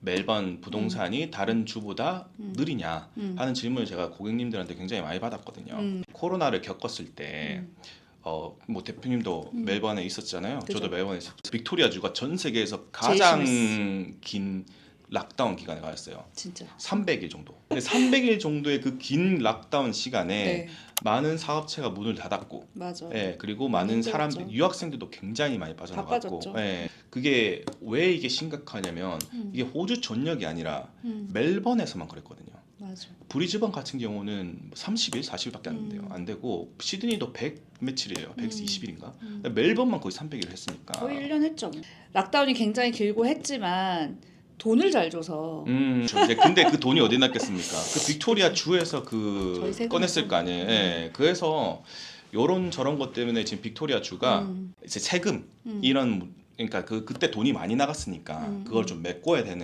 멜번 부동산이 다른 주보다 음. 느리냐 음. 하는 질문을 제가 고객님들한테 굉장히 많이 받았거든요. 음. 코로나를 겪었을 때 음. 어, 뭐 대표님도 음. 멜번에 있었잖아요. 그죠. 저도 멜번에 있었. 빅토리아 주가 전 세계에서 가장. 긴 락다운 기간에 가였어요. 진짜. 300일 정도. 근데 300일 정도의 그 긴 락다운 시간에 네. 많은 사업체가 문을 닫았고, 맞아. 예, 그리고 많은 힘들었죠. 사람들, 유학생들도 굉장히 많이 빠져나갔고, 빠졌죠. 예, 그게 왜 이게 심각하냐면 음. 이게 호주 전역이 아니라 음. 멜번에서만 그랬거든요. 맞아. 브리즈번 같은 경우는 30일, 40일밖에 안 돼요. 음. 안 되고 시드니도 100 며칠이에요. 120일인가? 음. 멜번만 거의 300일 했으니까. 거의 1년 했죠. 뭐. 락다운이 굉장히 길고 했지만 돈을 잘 줘서 음, 저 이제 근데 그 돈이 어디 났겠습니까? 그 빅토리아 주에서 그 저희 세금 꺼냈을 거 아니에요. 예. 그래서 요런 저런 것 때문에 지금 빅토리아 주가 음. 이제 세금 음. 이런 그러니까 그 그때 돈이 많이 나갔으니까 음, 그걸 음. 좀 메꿔야 되는